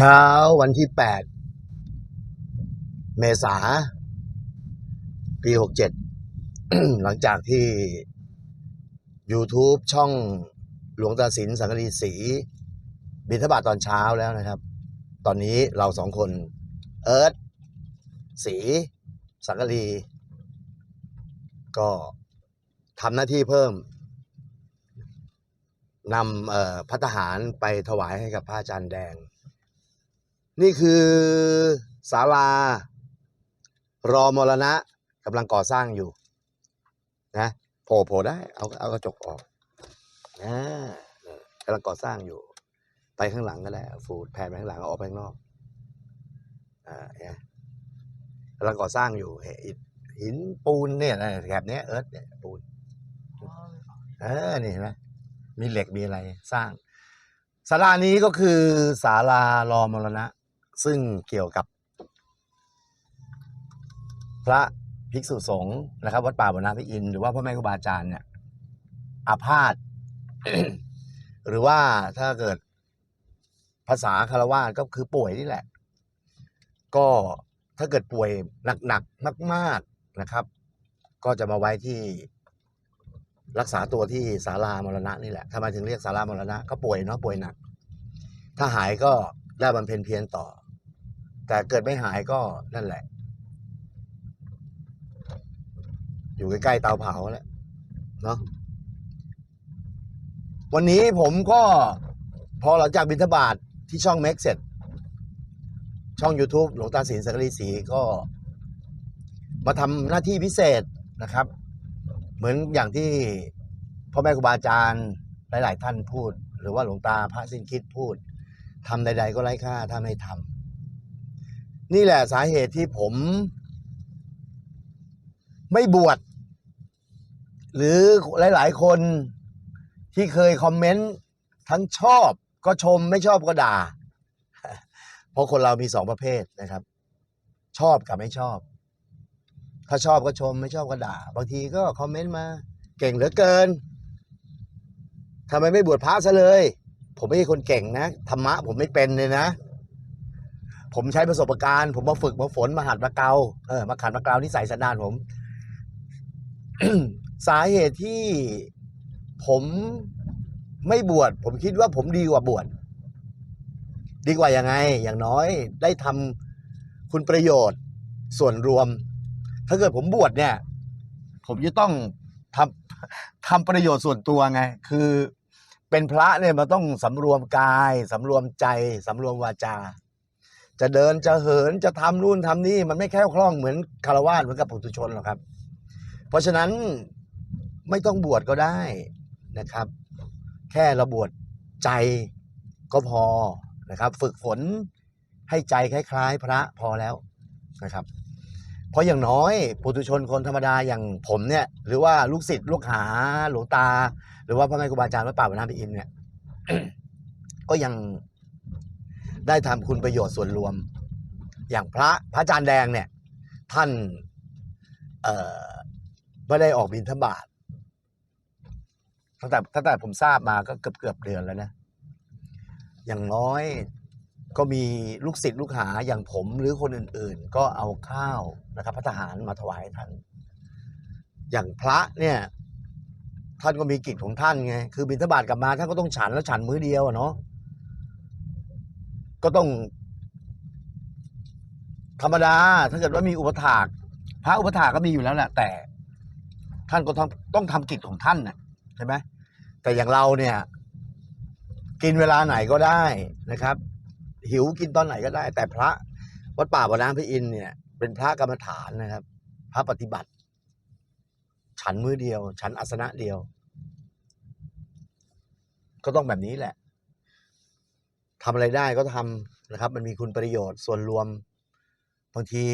เช้าวันที่ 8 เมษาปี 67 หลังจากที่ YouTube ช่องหลวงตาสินสังกะรีศรีบิณฑบาตตอนเช้าแล้วนะครับ ตอนนี้เราสองคน เอิร์ธสีสังกะรีก็ทำหน้าที่เพิ่มนำพัตตาหารไปถวายให้กับพระอาจารย์แดง นี่คือศาลารอมรณะกำลังก่อสร้างอยู่นะโผล่โผล่ได้เอาเอากระจกออกอ่ากำลังก่อสร้างอยู่ ไปข้างหลังก็ได้เอาฟูดแผ่นไปข้างหลังเอาออกไปข้างนอกอ่าเนี่ยกำลังก่อสร้างอยู่เห็นอิฐหินปูนเนี่ยนะแถบเนี้ยเอิร์ธเนี่ยปูนเออนี่เห็นไหมมีเหล็กมีอะไรสร้างศาลานี้ก็คือศาลารอมรณะ ซึ่งเกี่ยวกับ พระภิกษุสงฆ์นะครับ วัดป่าบรรณพิอิน หรือว่าพ่อแม่ครูบาอาจารย์เนี่ยอาพาธหรือว่าถ้าเกิดภาษาคารวะก็คือป่วยนี่แหละ ก็ถ้าเกิดป่วยหนักๆมาก ๆนะครับ ก็จะมาไว้ที่รักษาตัวที่ศาลามรณะนี่แหละทำไมถึงเรียกศาลามรณะ ก็ป่วยเนาะป่วยหนัก ถ้าหายก็ได้บำเพ็ญเพียรต่อ แต่เกิดไม่หายก็นั่นแหละ อยู่ใกล้ๆเตาเผาแหละเนาะวันนี้ผมก็พอหลังจากบิณฑบาตทที่ช่องเม็กเสร็จ ช่อง YouTube หลวงตาศิลสักรีศรีก็ มาทำหน้าที่พิเศษนะครับ เหมือนอย่างที่พ่อแม่ครูบาอาจารย์หลาย ๆ ท่านพูด หรือว่าหลวงตาพระสิ้นคิดพูดทำใด ๆ ก็ไร้ค่าถ้าไม่ทำ นี่แหละสาเหตุที่ผม ไม่บวชหรือหลาย ๆ คนที่เคยคอมเมนต์ทั้งชอบก็ชมไม่ชอบก็ด่า เพราะคนเรามีสองประเภทนะครับ ชอบกับไม่ชอบ ถ้าชอบก็ชมไม่ชอบก็ด่า บางทีก็คอมเมนต์มา เก่งเหลือเกินทำไมไม่บวชพระซะเลย ผมไม่ใช่คนเก่งนะธรรมะผมไม่เป็นเลยนะ ผมใช้ประสบการณ์ ผมมาฝึกมาฝนมาหัดมาเกาเออมาขัดมาเกานิสัยสันดานผม สาเหตุที่ผมไม่บวชผมคิดว่าผมดีกว่าบวชดีกว่ายังไง อย่างน้อยได้ทำคุณประโยชน์ส่วนรวม ถ้าเกิดผมบวชเนี่ย ผมจะต้องทำทำประโยชน์ส่วนตัวไง คือเป็นพระเนี่ยมันต้องสำรวมกายสำรวมใจสำรวมวาจา จะเดินจะเหินจะทำนู่นทำนี่มันไม่แค่คล่องเหมือนคารวะเหมือนกับปุถุชนหรอกครับ เพราะฉะนั้นไม่ต้องบวชก็ได้นะครับ แค่เราบวชใจก็พอนะครับ ฝึกฝนให้ใจคล้ายๆ พระพอแล้วนะครับ เพราะอย่างน้อยปุถุชนคนธรรมดาอย่างผมเนี่ย หรือว่าลูกศิษย์ลูกหาหลวงตา หรือว่าพระแม่ครูบาอาจารย์วัดป่าบรรณพิอินเนี่ยก็ยัง ได้ทำคุณประโยชน์ส่วนรวม อย่างพระพระอาจารย์แดงเนี่ย ท่านไม่ได้ออกบิณฑบาตตั้งแต่ตั้งแต่ผมทราบมาก็เกือบเกือบเดือนแล้วนะ อย่างน้อยก็มีลูกศิษย์ลูกหาอย่างผมหรือคนอื่น ๆ ก็เอาข้าวนะครับพระทหารมาถวายท่าน อย่างพระเนี่ย ท่านก็มีกิจของท่านไง คือบิณฑบาตกลับมาท่านก็ต้องฉันแล้วฉันมื้อเดียวอะเนาะ ก็ต้อง ธรรมดา ถ้าเกิดว่ามีอุปถากพระอุปถากก็มีอยู่แล้วแหละแต่ ท่านก็ต้องต้องทำกิจของท่านนะใช่ไหมแต่อย่างเราเนี่ย กินเวลาไหนก็ได้นะครับ หิวกินตอนไหนก็ได้ แต่พระวัดป่าบ่อน้ำพระอินเนี่ย เป็นพระกรรมฐานนะครับ พระปฏิบัติ ฉันมือเดียว ฉันอาสนะเดียว ก็ต้องแบบนี้แหละ ทำอะไรได้ก็ทำนะครับ มันมีคุณประโยชน์ส่วนรวม บางที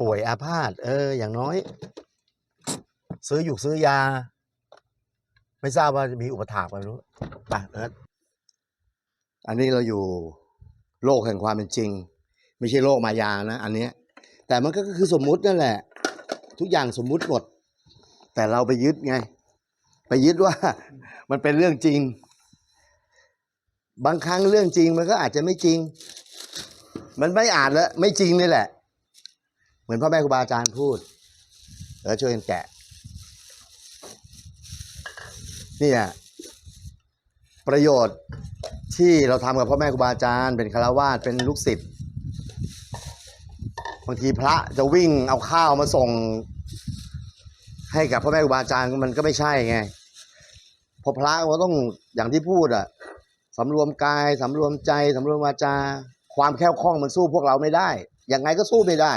ป่วยอาพาธเออ อย่างน้อย ซื้ออยู่ซื้อยา ไม่ทราบว่าจะมีอุปถากไหมไม่รู้ไปเอิร์ธอันนี้เราอยู่โลกแห่งความเป็นจริง ไม่ใช่โลกมายานะ อันเนี้ย แต่มันก็คือสมมุตินั่นแหละ ทุกอย่างสมมุติหมด แต่เราไปยึดไง ไปยึดว่า มันเป็นเรื่องจริง บางครั้งเรื่องจริงมันก็อาจจะไม่จริง มันไม่อาจแล้วไม่จริงนี่แหละ เหมือนพ่อแม่ครูบาอาจารย์พูด แล้วช่วยกันแกะ นี่แหละประโยชน์ที่เราทำกับพ่อแม่ครูบาอาจารย์ เป็นคารวาสเป็นลูกศิษย์บางทีพระจะวิ่งเอาข้าวมาส่ง ให้กับพ่อแม่ครูบาอาจารย์มันก็ไม่ใช่ไงพราะพระก็ต้องอย่างที่พูดอะ สำรวมกายสำรวมใจสำรวมวาจา ความแคล่วคล่องมันสู้พวกเราไม่ได้ ยังไงก็สู้ไม่ได้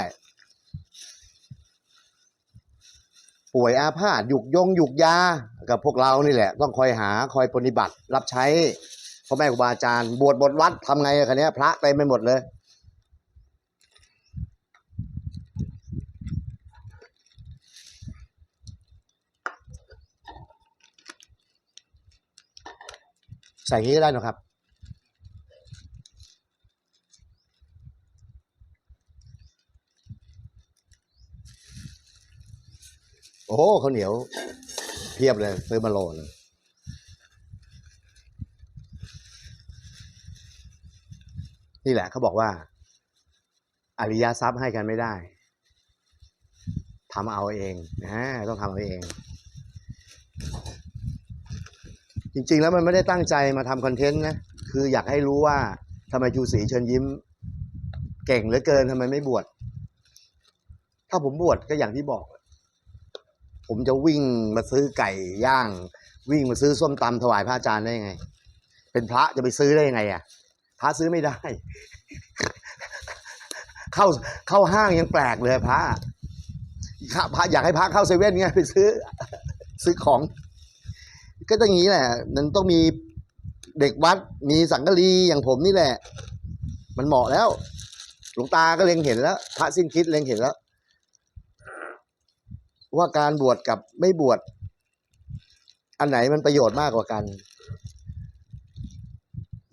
ป่วยอาพาธหยุกยงหยุกยา กับพวกเรานี่แหละ ต้องคอยหาคอยปฏิบัติ รับใช้พ่อแม่ครูบาอาจารย์ บวชบทวัดทำไงอะคันนี้ยพระเต็มไปหมดเลย ใส่อย่างนี้ก็ได้นะครับ โอ้โหข้าวเหนียว เพียบเลยซื้อมาโลเลยนี่แหละเขาบอกว่า อริยทรัพย์ให้กันไม่ได้ทำเอาเองนะต้องทำเอาเอง จริง ๆ แล้วมันไม่ได้ตั้งใจมาทำคอนเทนต์นะ คืออยากให้รู้ว่าทำไมชูศรีเชิญยิ้ม เก่งเหลือเกินทำไมไม่บวช ถ้าผมบวชก็อย่างที่บอก ผมจะวิ่งมาซื้อไก่ย่าง วิ่งมาซื้อส้มตำถวายพระอาจารย์ได้ยังไง เป็นพระจะไปซื้อได้ยังไงอะพระซื้อไม่ได้ เข้าเข้าห้างยังแปลกเลยพระพระอยากให้พระเข้าเซเว่นไงไปซื้อ ซื้อของ ก็ต้องอย่างนี้แหละ มันต้องมีเด็กวัดมีสังกะรีอย่างผมนี่แหละ มันเหมาะแล้ว หลวงตาก็เล็งเห็นแล้วพระสิ้นคิดเล็งเห็นแล้ว ว่าการบวชกับไม่บวชอันไหนมันประโยชน์มากกว่ากัน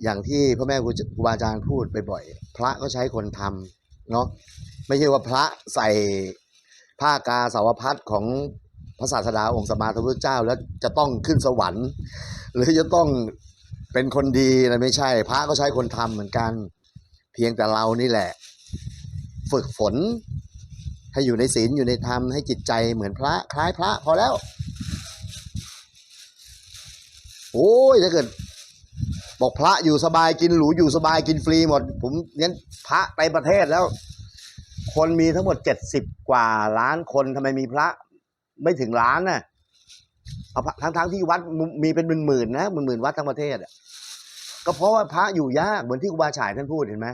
อย่างที่พ่อแม่ครูครูบาอาจารย์พูดบ่อยๆพระก็ใช้คนทำเนาะไม่ใช่ว่าพระใส่ผ้ากาสาวพัดของ พระศาสดาองค์สมมาสัมพุทธเจ้า แล้วจะต้องขึ้นสวรรค์ หรือจะต้องเป็นคนดีนะไม่ใช่ พระก็ใช้คนทำเหมือนกัน เพียงแต่เรานี่แหละ ฝึกฝน ให้อยู่ในศีลอยู่ในธรรมให้จิตใจเหมือนพระคล้ายพระพอแล้ว โอ้ยถ้าเกิด บอกพระอยู่สบายกินหรูอยู่สบายกินฟรีหมด ผมเน้นพระไปประเทศแล้ว คนมีทั้งหมดเจ็ดสิบกว่าล้านคนทำไมมีพระ ไม่ถึงล้านนะเอาพระทั้งทั้งที่วัดมีเป็นหมื่นๆนะหมื่นๆวัดทั้งประเทศอะก็เพราะว่าพระอยู่ยากเหมือนที่ครูบาฉายท่านพูดเห็นไหม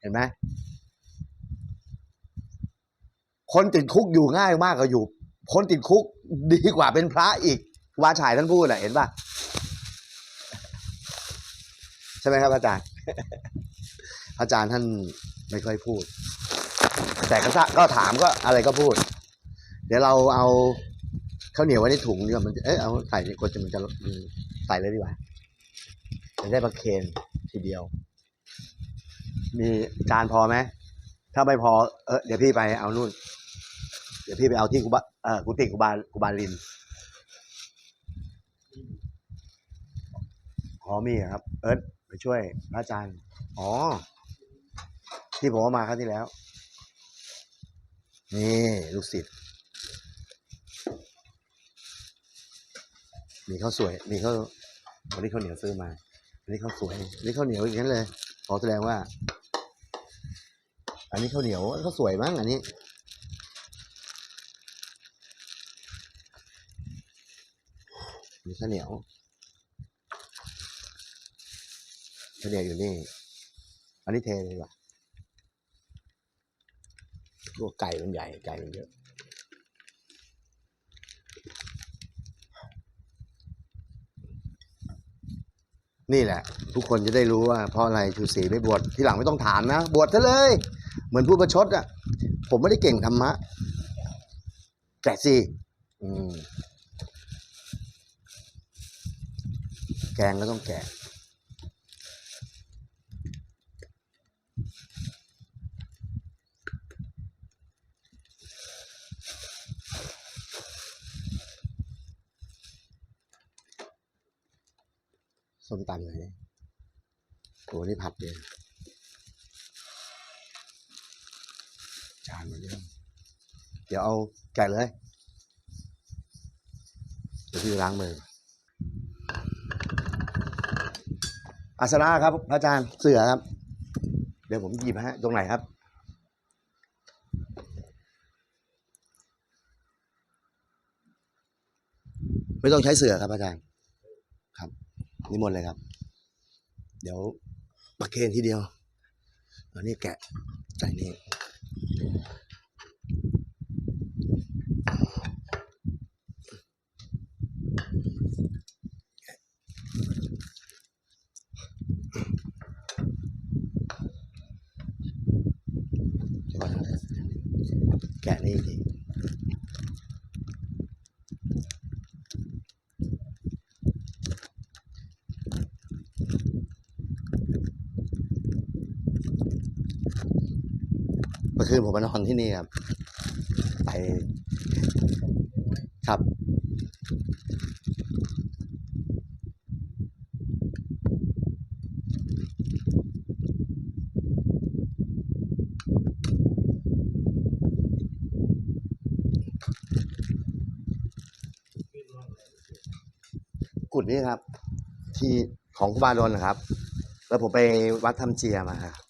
เห็นไหมคนติดคุกอยู่ง่ายมากกว่าอยู่คนติดคุกดีกว่าเป็นพระอีกครูบาฉายท่านพูดอะ เห็นป่ะใช่ไหมครับอาจารย์ อาจารย์ท่านไม่ค่อยพูด แต่ก็ถ้าก็ถามก็อะไรก็พูด เดี๋ยวเราเอาข้าวเหนียวไว้ในถุงดีกว่ามันจะเอ๊ะเอาใส่ในกดจะมันจะใส่เลยดีกว่าจะได้ประเคนทีเดียว มีจานพอไหมถ้าไม่พอเออเดี๋ยวพี่ไปเอานู่น เดี๋ยวพี่ไปเอาที่กูบาเออกุฏิกูบาลกูบาลินอ๋อมีครับ เอิร์ธไปช่วยพระอาจารย์ อ๋อ ที่ผมเอามาครั้งที่แล้ว นี่ ลูกศิษย์ มีข้าวสวย มีข้าววันนี้ข้าวเหนียวซื้อมาอันนี้ข้าวสวยอันนี้ข้าวเหนียวอย่างนั้นเลยขอแสดงว่า อันนี้ข้าวเหนียวข้าวสวยมั้งอันนี้มีข้าวเหนียวข้าวเหนียวอยู่นี่ อันนี้เทเลยดีกว่าตัวไก่มันใหญ่ไก่มันเยอะ นี่แหละ ทุกคนจะได้รู้ว่าเพราะอะไรชูศรีไม่บวชทีหลังไม่ต้องถามนะ บวชซะเลย เหมือนผู้ประชดอะ ผมไม่ได้เก่งธรรมะแก่สิแกงก็ต้องแกง ส้มตำไหนโหนี่ผัดเลยจานมาเยอะเดี๋ยวเอาแกะเลยเดี๋ยวพี่ล้างมืออาสนะครับพระอาจารย์เสือครับ เดี๋ยวผมหยิบฮะ ตรงไหนครับไม่ต้องใช้เสือครับอาจารย์ นิมนต์เลยครับ เดี๋ยวประเคนทีเดียวอันนี้แกะใส่นี่เดี๋ยวก่อนนะแกะนี่ทีเมื่อ คืนผมมานอนที่นี่ครับ ไปครับ กุดนี้ครับ ที่ของครูบาดนนะครับ แล้วผมไปวัดทำเจียมาครับป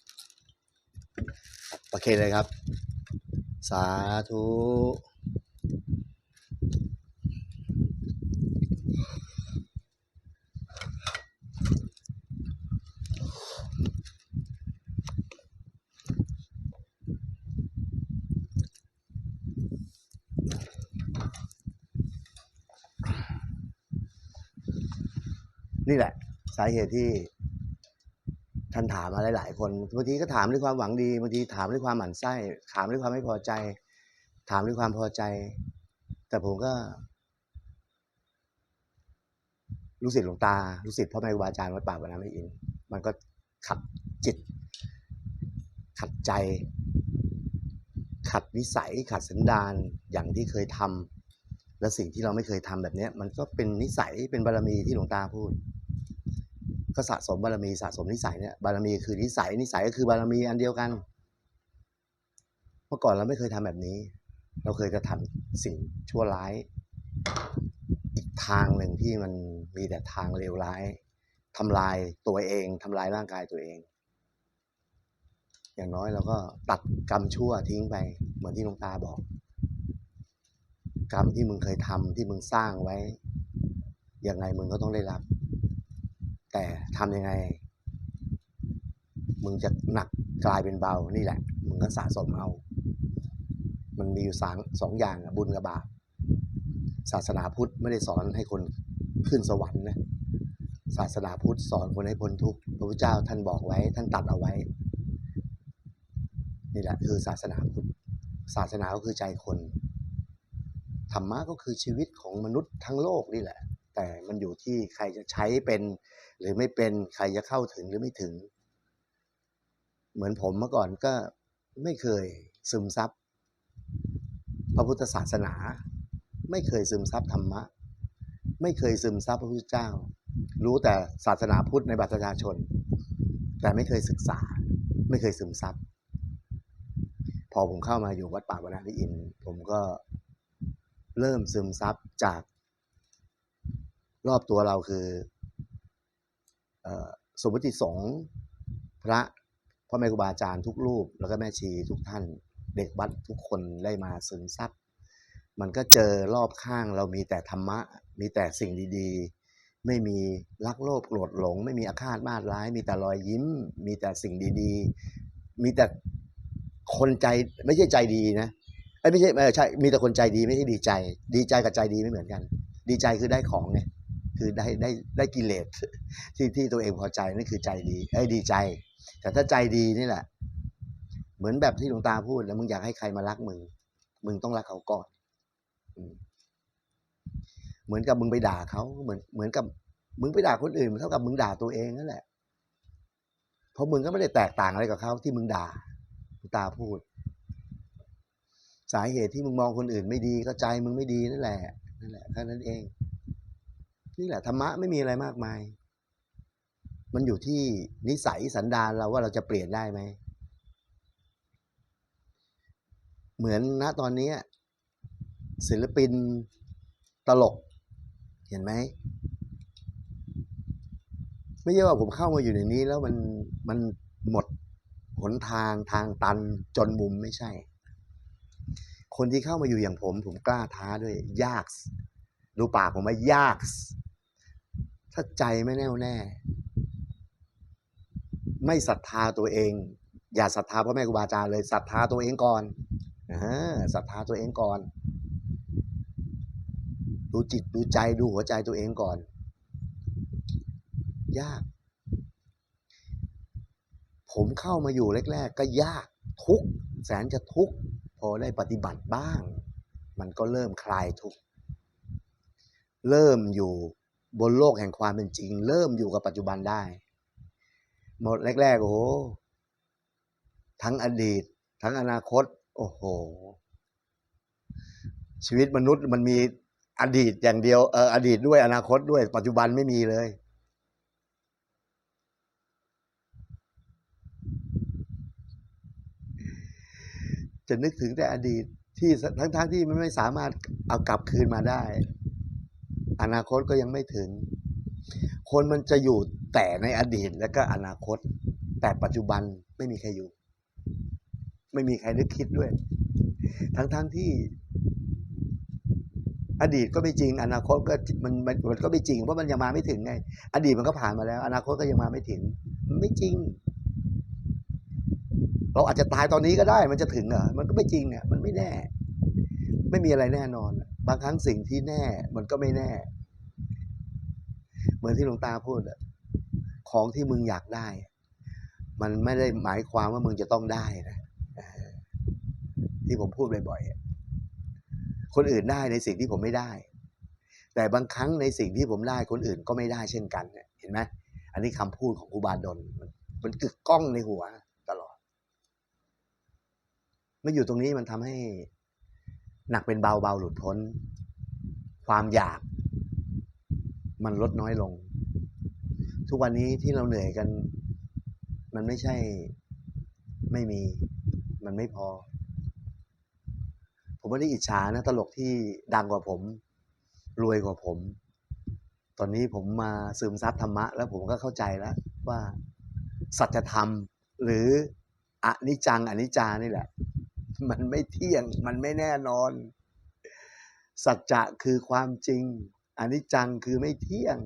ระ เคเลยครับ สาธุนี่แหละ สาเหตุที่ ท่านถามมาหลาย ๆ คนบางทีก็ถามด้วยความหวังดีบางทีถามด้วยความหมั่นไส้ ถามด้วยความไม่พอใจ ถามด้วยความพอใจ แต่ผมก็ลูกศิษย์หลวงตาลูกศิษย์พ่อแม่ครูบาอาจารย์วัดป่าบรรณไม่อิน มันก็ขัดจิต ขัดใจ ขัดนิสัย ขัดสันดานอย่างที่เคยทำและสิ่งที่เราไม่เคยทำแบบเนี้ยมันก็เป็นนิสัยเป็นบารมีที่หลวงตาพูด ก็สะสมบารมีสะสมนิสัยเนี่ยบารมีคือนิสัยนิสัยก็คือบารมีอันเดียวกัน เมื่อก่อนเราไม่เคยทำแบบนี้ เราเคยกระทำสิ่งชั่วร้าย อีกทางหนึ่งที่มันมีแต่ทางเลวร้ายทำลายตัวเองทำลายร่างกายตัวเอง อย่างน้อยเราก็ตัดกรรมชั่วทิ้งไป เหมือนที่หลวงตาบอก กรรมที่มึงเคยทำที่มึงสร้างไว้ยังไงมึงก็ต้องได้รับ แต่ทำยังไง มึงจะหนักกลายเป็นเบานี่แหละ มึงก็สะสมเอา มันมีอยู่สองสองอย่างอะบุญกับบาปศาสนาพุทธไม่ได้สอนให้คนขึ้นสวรรค์นะศาสนาพุทธสอนคนให้พ้นทุกข์พระพุทธเจ้าท่านบอกไว้ ท่านตัดเอาไว้ นี่แหละคือศาสนาพุทธศาสนาก็คือใจคนธรรมะก็คือชีวิตของมนุษย์ทั้งโลกนี่แหละ แต่มันอยู่ที่ใครจะใช้เป็นหรือไม่เป็นใครจะเข้าถึงหรือไม่ถึง เหมือนผมเมื่อก่อนก็ไม่เคยซึมซับพระพุทธศาสนา ไม่เคยซึมซับธรรมะ ไม่เคยซึมซับพระพุทธเจ้า รู้แต่ศาสนาพุทธในบัตรประชาชน แต่ไม่เคยศึกษา ไม่เคยซึมซับพอผมเข้ามาอยู่วัดป่าบรรณวิอินผมก็เริ่มซึมซับจาก รอบตัวเราคืออสมมติสงฆ์พระพ่อแม่ครูบาอาจารย์ทุกรูป แล้วก็แม่ชีทุกท่านเด็กวัดทุกคนได้มาซึมซับมันก็เจอรอบข้างเรามีแต่ธรรมะ มีแต่สิ่งดีๆ ไม่มีรักโลภโกรธหลง ไม่มีอาฆาตมาตร้าย มีแต่รอยยิ้ม มีแต่สิ่งดีๆ มีแต่คนใจไม่ใช่ใจดีนะเอ้ไม่ใช่เออใช่มีแต่คนใจดีไม่ใช่ดีใจ ดีใจกับใจดีไม่เหมือนกัน ดีใจคือได้ของไง คือได้ได้ได้กิเลสที่ที่ตัวเองพอใจนั่นคือใจดีไอ้ดีใจ แต่ถ้าใจดีนี่แหละ เหมือนแบบที่หลวงตาพูดแล้วมึงอยากให้ใครมารักมึง มึงต้องรักเขาก่อนเหมือนกับมึงไปด่าเขาเหมือนเหมือนกับมึงไปด่าคนอื่นมันเท่ากับมึงด่าตัวเองนั่นแหละ เพราะมึงก็ไม่ได้แตกต่างอะไรกับเขาที่มึงด่าหลวงตาพูด สาเหตุที่มึงมองคนอื่นไม่ดีก็ใจมึงไม่ดีนั่นแหละนั่นแหละแค่นั้นเอง นี่แหละธรรมะไม่มีอะไรมากมาย มันอยู่ที่นิสัยสันดานเราว่าเราจะเปลี่ยนได้ไหม เหมือนณตอนนี้ศิลปินตลก เห็นไหม ไม่ใช่ว่าผมเข้ามาอยู่ในนี้แล้วมันมันหมดหนทางทางตันจนมุมไม่ใช่ คนที่เข้ามาอยู่อย่างผม ผมกล้าท้าด้วยยากดูปากผมว่ายาก ถ้าใจไม่แน่วแน่ ไม่ศรัทธาตัวเอง อย่าศรัทธาพ่อแม่ครูบาอาจารย์เลยศรัทธาตัวเองก่อนศรัทธาตัวเองก่อน ดูจิตดูใจดูหัวใจตัวเองก่อน ยาก ผมเข้ามาอยู่แรก ๆ ก็ยากทุกแสนจะทุกพอได้ปฏิบัติบ้าง มันก็เริ่มคลายทุกเริ่มอยู่ บนโลกแห่งความเป็นจริง เริ่มอยู่กับปัจจุบันได้ หมดแรกๆโอ้โหทั้งอดีต ทั้งอนาคต โอ้โห ชีวิตมนุษย์มันมีอดีตอย่างเดียวเอออดีตด้วยอนาคตด้วย ปัจจุบันไม่มีเลย จะนึกถึงแต่อดีตที่ทั้งๆทที่มันไม่สามารถเอากลับคืนมาได้ อนาคตก็ยังไม่ถึง คนมันจะอยู่แต่ในอดีตแล้วก็อนาคต แต่ปัจจุบันไม่มีใครอยู่ ไม่มีใครนึกคิดด้วย ทั้งๆทที่อดีตก็ไม่จริง อนาคตก็มันมันมันก็ไม่จริงเพราะมันยังมาไม่ถึงไง อดีตมันก็ผ่านมาแล้ว อนาคตก็ยังมาไม่ถึงมไม่จริง เราอาจจะตายตอนนี้ก็ได้ มันจะถึงเหรอมันก็ไม่จริงอะมันไม่แน่ ไม่มีอะไรแน่นอน บางครั้งสิ่งที่แน่ มันก็ไม่แน่ เหมือนที่หลวงตาพูดอะของที่มึงอยากได้ มันไม่ได้หมายความว่ามึงจะต้องได้นะที่ผมพูดบ่อยๆอะคนอื่นได้ในสิ่งที่ผมไม่ได้ แต่บางครั้งในสิ่งที่ผมได้คนอื่นก็ไม่ได้เช่นกันเห็นไหมอันนี้คำพูดของครูบาดลมันมันกึกก้องในหัวตลอดมาอยู่ตรงนี้มันทำให้ หนักเป็นเบาเบาหลุดพ้น ความอยาก มันลดน้อยลง ทุกวันนี้ที่เราเหนื่อยกัน มันไม่ใช่ ไม่มี มันไม่พอ ผมไม่ได้อิจฉานะตลกที่ดังกว่าผม รวยกว่าผม ตอนนี้ผมมาซึมซับธรรมะ แล้วผมก็เข้าใจแล้วว่าสัจธรรมหรืออนิจจังอนิจจานี่แหละ มันไม่เที่ยง มันไม่แน่นอน สัจจะคือความจริงอันิจจังคือไม่เที่ยง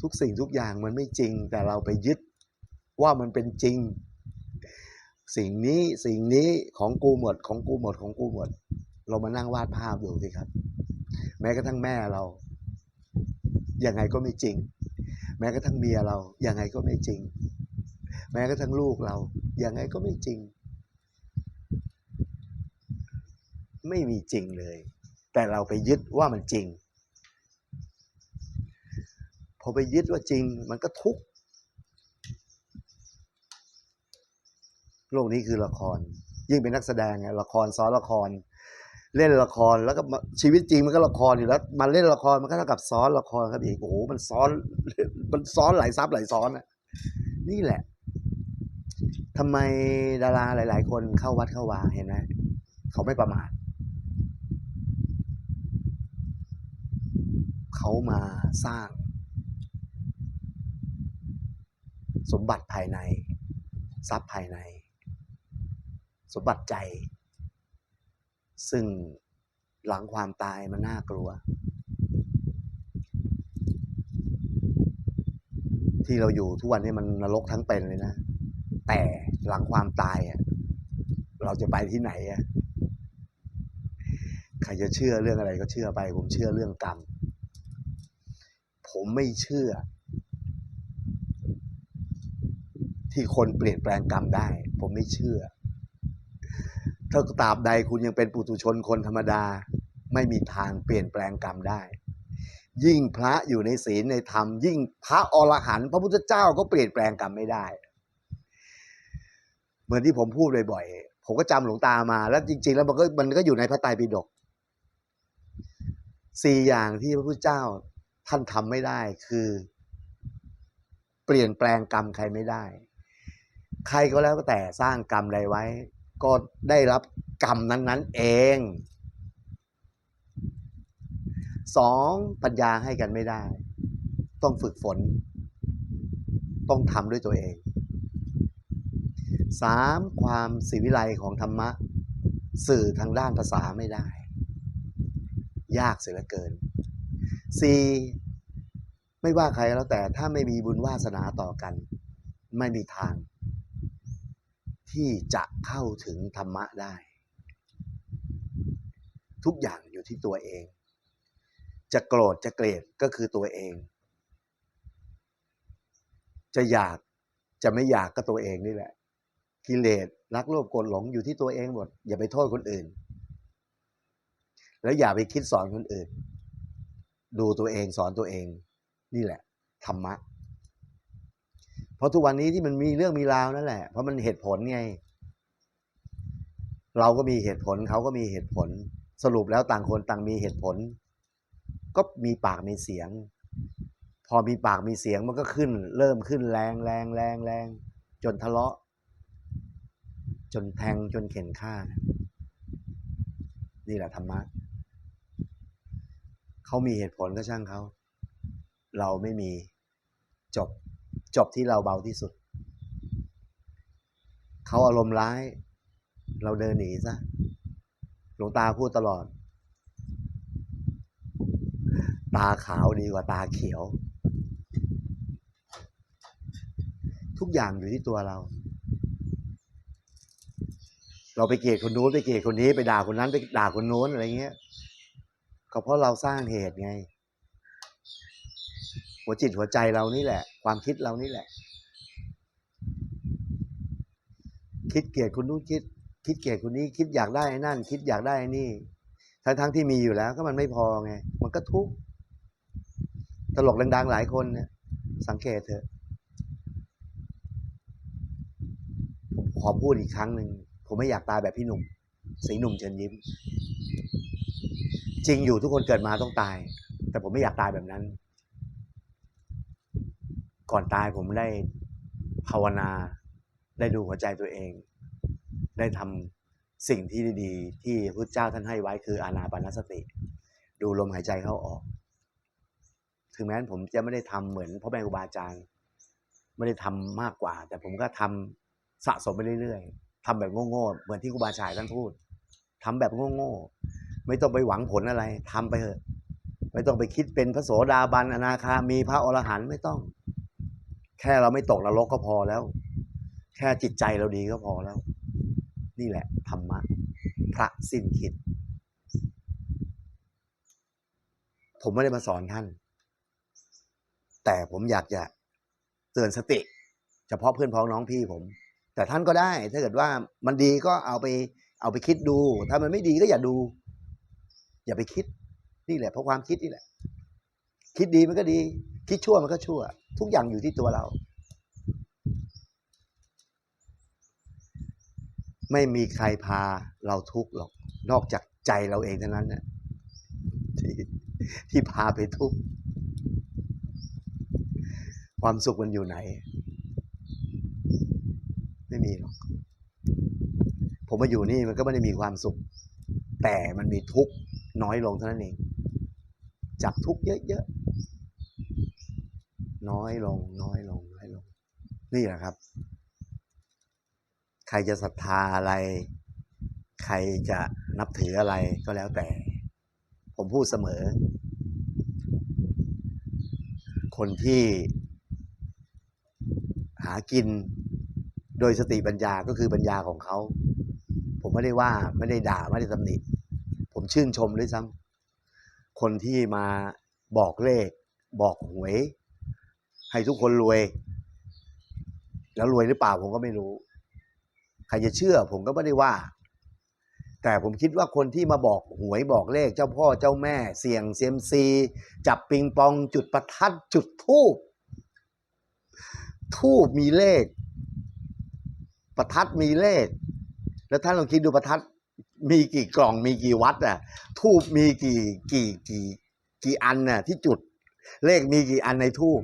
ทุกสิ่งทุกอย่างมันไม่จริง แต่เราไปยึดว่ามันเป็นจริง สิ่งนี้สิ่งนี้ของกูหมด ของกูหมดของกูหมด เรามานั่งวาดภาพดูสิครับ แม้กระทั่งแม่เรายังไงก็ไม่จริง แม้กระทั่งเมียเรายังไงก็ไม่จริง แม้กระทั่งลูกเรา อยังไงก็ไม่จริง ไม่มีจริงเลย แต่เราไปยึดว่ามันจริง พอไปยึดว่าจริงมันก็ทุกข์โลกนี้คือละคร ยิ่งเป็นนักแสดงไงละครซ้อนละคร เล่นละครแล้วก็ชีวิตจริงมันก็ละครอยู่แล้วมาเล่นละครมันก็เท่ากับซ้อนละครครับอีกโอ้โหมันซ้อนมันซ้อนหลายซับหลายซ้อนอะนี่แหละ ทำไมดาราหลาย ๆ คนเข้าวัดเข้าวาเห็นไหมเขาไม่ประมาทเขามาสร้าง สมบัติภายใน ทรัพย์ภายใน สมบัติใจ ซึ่งหลังความตายมันน่ากลัว ที่เราอยู่ทุกวันนี้มันนรกทั้งเป็นเลยนะ แต่หลังความตายอะเราจะไปที่ไหนอะใครจะเชื่อเรื่องอะไรก็เชื่อไป ผมเชื่อเรื่องกรรม ผมไม่เชื่อ ที่คนเปลี่ยนแปลงกรรมได้ ผมไม่เชื่อ ถ้าตราบใดคุณยังเป็นปุถุชนคนธรรมดา ไม่มีทางเปลี่ยนแปลงกรรมได้ ยิ่งพระอยู่ในศีลในธรรม ยิ่งพระอรหันต์พระพุทธเจ้าก็เปลี่ยนแปลงกรรมไม่ได้ เหมือนที่ผมพูดบ่อยๆ ผมก็จำหลวงตามา แล้วจริง ๆ แล้วมันก็มันก็อยู่ในพระไตรปิฎกสี่อย่างที่พระพุทธเจ้าท่านทำไม่ได้คือ เปลี่ยนแปลงกรรมใครไม่ได้ ใครก็แล้วแต่สร้างกรรมใดไว้ ก็ได้รับกรรมนั้น ๆ เองสองปัญญาให้กันไม่ได้ ต้องฝึกฝน ต้องทำด้วยตัวเอง สามความศิวิไลของธรรมะ สื่อทางด้านภาษาไม่ได้ ยากเสียเหลือเกินสี่ไม่ว่าใครแล้วแต่ถ้าไม่มีบุญวาสนาต่อกัน ไม่มีทาง ที่จะเข้าถึงธรรมะได้ ทุกอย่างอยู่ที่ตัวเอง จะโกรธจะเกลียดก็คือตัวเอง จะอยากจะไม่อยากก็ตัวเองนี่แหละ กิเลสรักโลภโกรธหลงอยู่ที่ตัวเองหมด อย่าไปโทษคนอื่น แล้วอย่าไปคิดสอนคนอื่น ดูตัวเองสอนตัวเอง นี่แหละ ธรรมะ เพราะทุกวันนี้ที่มันมีเรื่องมีราวนั่นแหละ เพราะมันเหตุผลไง เราก็มีเหตุผลเขาก็มีเหตุผล สรุปแล้วต่างคนต่างมีเหตุผล ก็มีปากมีเสียง พอมีปากมีเสียงมันก็ขึ้น เริ่มขึ้นแรงแรงแรงแรงจนทะเลาะ จนแทงจนเข็นฆ่า นี่แหละธรรมะเขามีเหตุผลก็ช่างเขา เราไม่มีจบจบที่เราเบาที่สุด เขาอารมณ์ร้าย เราเดินหนีซะหลวงตาพูดตลอด ตาขาวดีกว่าตาเขียว ทุกอย่างอยู่ที่ตัวเรา เราไปเกลียดคนนู้นไปเกลียดคนนี้ไปด่าคนนั้นไปด่าคนโน้นอะไรเงี้ยก็เพราะเราสร้างเหตุไง หัวจิตหัวใจเรานี่แหละ ความคิดเรานี่แหละ คิดเกลียดคนนู้นคิด คิดเกลียดคนนี้ คิดอยากได้ไอ้นั่น คิดอยากได้ไอ้นี่ทั้งทั้งที่มีอยู่แล้ว ก็มันไม่พอไง มันก็ทุกข์ตลกดังๆหลายคนเนี่ย สังเกตเถอะผมขอพูดอีกครั้งหนึ่ง ผมไม่อยากตายแบบพี่หนุ่ม สีหนุ่มเชิญยิ้ม จริงอยู่ทุกคนเกิดมาต้องตาย แต่ผมไม่อยากตายแบบนั้น ก่อนตายผมได้ภาวนา ได้ดูหัวใจตัวเอง ได้ทำสิ่งที่ดีๆ ที่พระเจ้าท่านให้ไว้คืออานาปานสติ ดูลมหายใจเข้าออก ถึงแม้ผมจะไม่ได้ทำเหมือนพ่อแม่ครูบาอาจารย์ไม่ได้ทำมากกว่า แต่ผมก็ทำสะสมไปเรื่อยๆ ทำแบบโง่ๆเหมือนที่ครูบาอายท่านพูดทำแบบโง่ๆไม่ต้องไปหวังผลอะไรทำไปเถอะ ไม่ต้องไปคิดเป็นพระโสดาบันอนาคามีพระอรหันต์ไม่ต้อง แค่เราไม่ตกนรกก็พอแล้ว แค่จิตใจเราดีก็พอแล้ว นี่แหละธรรมะพระสิ้นคิด ผมไม่ได้มาสอนท่าน แต่ผมอยากจะเตือนสติ เฉพาะเพื่อนพ้องน้องพี่ผม แต่ท่านก็ได้ ถ้าเกิดว่ามันดีก็เอาไปเอาไปคิดดู ถ้ามันไม่ดีก็อย่าดู อย่าไปคิดนี่แหละเพราะความคิดนี่แหละ คิดดีมันก็ดี คิดชั่วมันก็ชั่ว ทุกอย่างอยู่ที่ตัวเรา ไม่มีใครพาเราทุกข์หรอก นอกจากใจเราเองเท่านั้นนะที่ที่พาไปทุกข์ความสุขมันอยู่ไหน มีหรอก ผมมาอยู่นี่มันก็ไม่ได้มีความสุข แต่มันมีทุกข์น้อยลงเท่านั้นเอง จากทุกข์เยอะๆ น้อยลง น้อยลง น้อยลง นี่แหละครับ ใครจะศรัทธาอะไร ใครจะนับถืออะไรก็แล้วแต่ ผมพูดเสมอ คนที่หากิน โดยสติปัญญาก็คือปัญญาของเขา ผมไม่ได้ว่าไม่ได้ด่าไม่ได้ตำหนิ ผมชื่นชมด้วยซ้ำคนที่มาบอกเลข บอกหวย ให้ทุกคนรวย แล้วรวยหรือเปล่าผมก็ไม่รู้ ใครจะเชื่อผมก็ไม่ได้ว่า แต่ผมคิดว่าคนที่มาบอกหวยบอกเลข เจ้าพ่อเจ้าแม่ เสี่ยงเซียมซี จับปิงปองจุดประทัดจุดทูบทูบมีเลข ประทัดมีเลข แล้วท่านลองคิดดูประทัดมีกี่กล่องมีกี่วัดอะทูบมีกี่กี่กี่กี่อันน่ะที่จุด เลขมีกี่อันในทูบ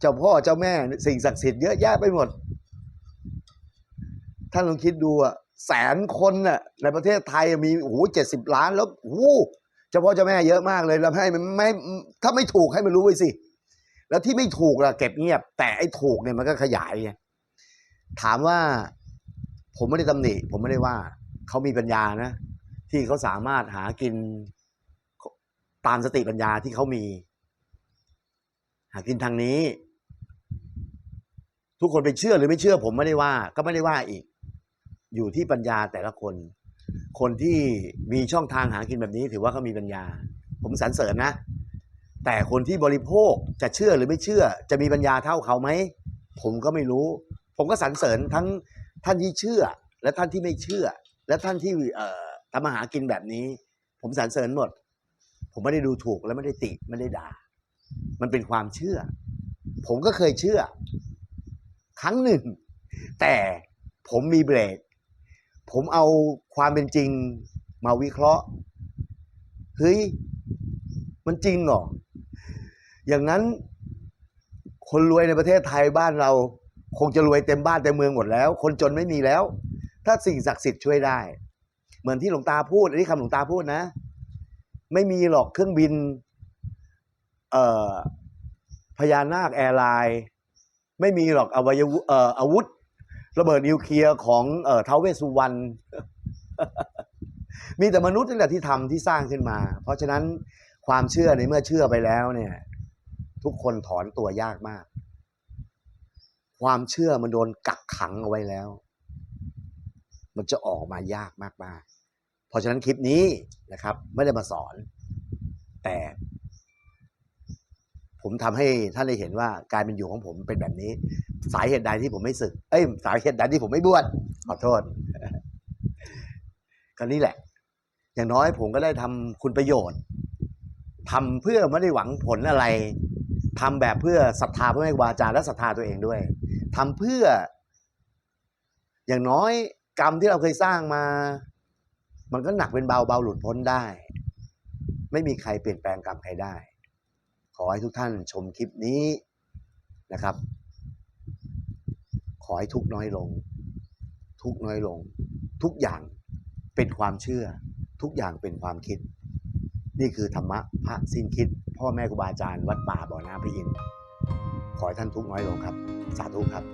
เจ้าพ่อเจ้าแม่สิ่งศักดิ์สิทธิ์เยอะแยะไปหมด ท่านลองคิดดูอะแสนคนน่ะในประเทศไทยมีโอ้โหเจ็ดสิบล้านแล้วโอ้โหเจ้าพ่อเจ้าแม่เยอะมากเลยแล้วให้มันไม่ถ้าไม่ถูกให้มันรู้ไว้สิ แล้วที่ไม่ถูกล่ะเก็บเงียบ แต่ไอ้ถูกเนี่ยมันก็ขยายไง ถามว่าผมไม่ได้ตำหนิ ผมไม่ได้ว่า เขามีปัญญานะ ที่เขาสามารถหากินตามสติปัญญาที่เขามี หากินทางนี้ ทุกคนไปเชื่อหรือไม่เชื่อ ผมไม่ได้ว่า ก็ไม่ได้ว่าอีก อยู่ที่ปัญญาแต่ละคน คนที่มีช่องทางหากินแบบนี้ ถือว่าเขามีปัญญา ผมสรรเสริญนะ แต่คนที่บริโภคจะเชื่อหรือไม่เชื่อ จะมีปัญญาเท่าเขาไหมผมก็ไม่รู้ ผมก็สรรเสริญทั้งท่านที่เชื่อ และท่านที่ไม่เชื่อ และท่านที่เทำมาหากินแบบนี้ ผมสรรเสริญหมด ผมไม่ได้ดูถูกและไม่ได้ติไม่ได้ด่า มันเป็นความเชื่อ ผมก็เคยเชื่อ ครั้งหนึ่ง แต่ผมมีเบรกผมเอาความเป็นจริงมาวิเคราะห์เฮ้ยมันจริงเหรออย่างนั้นคนรวยในประเทศไทยบ้านเรา คงจะรวยเต็มบ้านเต็มเมืองหมดแล้ว คนจนไม่มีแล้ว ถ้าสิ่งศักดิ์สิทธิ์ช่วยได้ เหมือนที่หลวงตาพูดอันนี้คำหลวงตาพูดนะ ไม่มีหรอกเครื่องบินเอ่อพญานาคแอร์ไลน์ไม่มีหรอกอวัยวเอ่ออาวุธ ระเบิดนิวเคลียร์ของเอ่อท้าวเวสสุวรรณมีแต่มนุษย์นี่แหละที่ทำที่สร้างขึ้นมา เพราะฉะนั้นความเชื่อในเมื่อเชื่อไปแล้วเนี่ย ทุกคนถอนตัวยากมาก ความเชื่อมันโดนกักขังเอาไว้แล้ว มันจะออกมายากมากๆเพราะฉะนั้นคลิปนี้นะครับ ไม่ได้มาสอน แต่ ผมทำให้ท่านได้เห็นว่าการเป็นอยู่ของผมเป็นแบบนี้ สาเหตุใดที่ผมไม่สึก เอ้ย สาเหตุใดที่ผมไม่บวชขอโทษก็นี่แหละ อย่างน้อยผมก็ได้ทำคุณประโยชน์ทำเพื่อไม่ได้หวังผลอะไรทำแบบเพื่อศรัทธาพระแม่ครูบาอาจารย์และศรัทธาตัวเองด้วย ทำเพื่อ อย่างน้อยกรรมที่เราเคยสร้างมา มันก็หนักเป็นเบาเบาหลุดพ้นได้ ไม่มีใครเปลี่ยนแปลงกรรมใครได้ ขอให้ทุกท่านชมคลิปนี้นะครับ ขอให้ทุกน้อยลง ทุกน้อยลง ทุกอย่างเป็นความเชื่อ ทุกอย่างเป็นความคิด นี่คือธรรมะพระสิ้นคิด พ่อแม่ครูบาอาจารย์วัดป่าบ่อน้ำพระอินทร์ ขอให้ท่านทุกข์น้อยลงครับ สาธุครับ